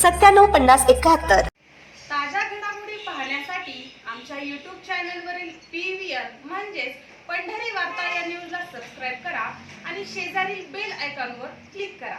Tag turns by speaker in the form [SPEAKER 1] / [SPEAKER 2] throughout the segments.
[SPEAKER 1] सत्त्याण्णव पन्नास एकाहत्तर.
[SPEAKER 2] ताज्या घडामोडी पाहण्यासाठी आमच्या यूट्यूब चॅनलवरील पी व्ही आर म्हणजेच पंढरी वार्ता या न्यूजला सबस्क्राईब करा आणि शेजारील बेल आयकॉनवर क्लिक करा.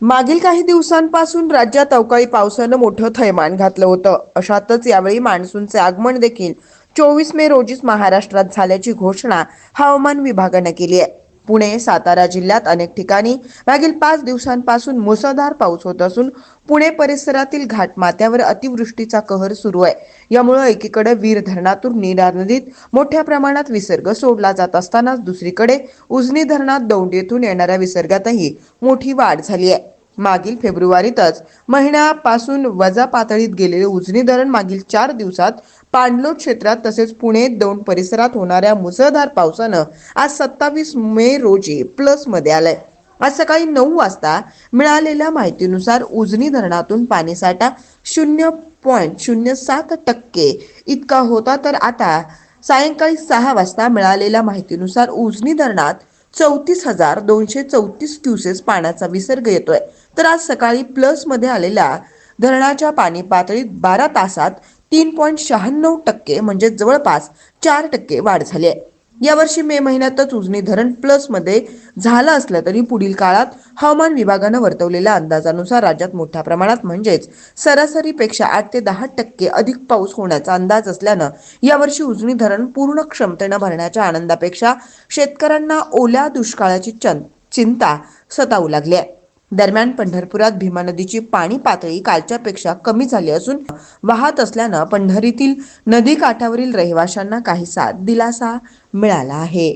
[SPEAKER 3] मागील काही दिवसांपासून राज्यात अवकाळी पावसानं मोठं थैमान घातलं होतं. अशातच यावेळी मान्सूनचे आगमन देखील चोवीस मे रोजीच महाराष्ट्रात झाल्याची घोषणा हवामान विभागानं केली आहे. पुणे सातारा जिल्ह्यात अनेक ठिकाणी मागील पाच दिवसांपासून मुसळधार पाऊस होत असून पुणे परिसरातील घाटमाथ्यावर अतिवृष्टीचा कहर सुरू आहे. यामुळे एकीकडे वीर धरणातून नीरा नदीत मोठ्या प्रमाणात विसर्ग सोडला जात असतानाच दुसरीकडे उजनी धरणात दौंड येथून येणाऱ्या विसर्गातही मोठी वाढ झाली आहे. मागील फेब्रुवारीतच महिन्यापासून वजा पातळीत गेलेले उजनी धरण मागील चार दिवसात पाणलोट क्षेत्रात तसेच पुणे दौंड परिसरात होणाऱ्या मुसळधार पावसानं आज सत्तावीस मे रोजी प्लसमध्ये आलंय. आज सकाळी नऊ वाजता मिळालेल्या माहितीनुसार उजनी धरणातून पाणीसाठा शून्य पॉईंट शून्य सात टक्के इतका होता. तर आता सायंकाळी सहा वाजता मिळालेल्या माहितीनुसार उजनी धरणात चौतीस हजार दोनशे चौतीस क्युसेस पाण्याचा विसर्ग येतोय. तर आज सकाळी प्लसमध्ये आलेल्या धरणाच्या पाणी पातळीत बारा तासात तीन पॉईंट शहाण्णव टक्के म्हणजे जवळपास चार टक्के वाढ झाली आहे. यावर्षी मे महिन्यातच उजनी धरण प्लसमध्ये झालं असलं तरी पुढील काळात हवामान विभागानं वर्तवलेल्या अंदाजानुसार राज्यात मोठ्या प्रमाणात म्हणजेच सरासरीपेक्षा आठ ते दहा टक्के अधिक पाऊस होण्याचा अंदाज असल्यानं यावर्षी उजनी धरण पूर्ण क्षमतेनं भरण्याच्या आनंदापेक्षा शेतकऱ्यांना ओल्या दुष्काळाची चिंता सतावू लागली आहे. दरम्यान पंढरपुरात भीमा नदीची पाणी पातळी कालच्यापेक्षा कमी झाली असून वाहत असल्यानं पंढरीतील नदी काठावरील रहिवाशांना काहीसा दिलासा मिळाला आहे.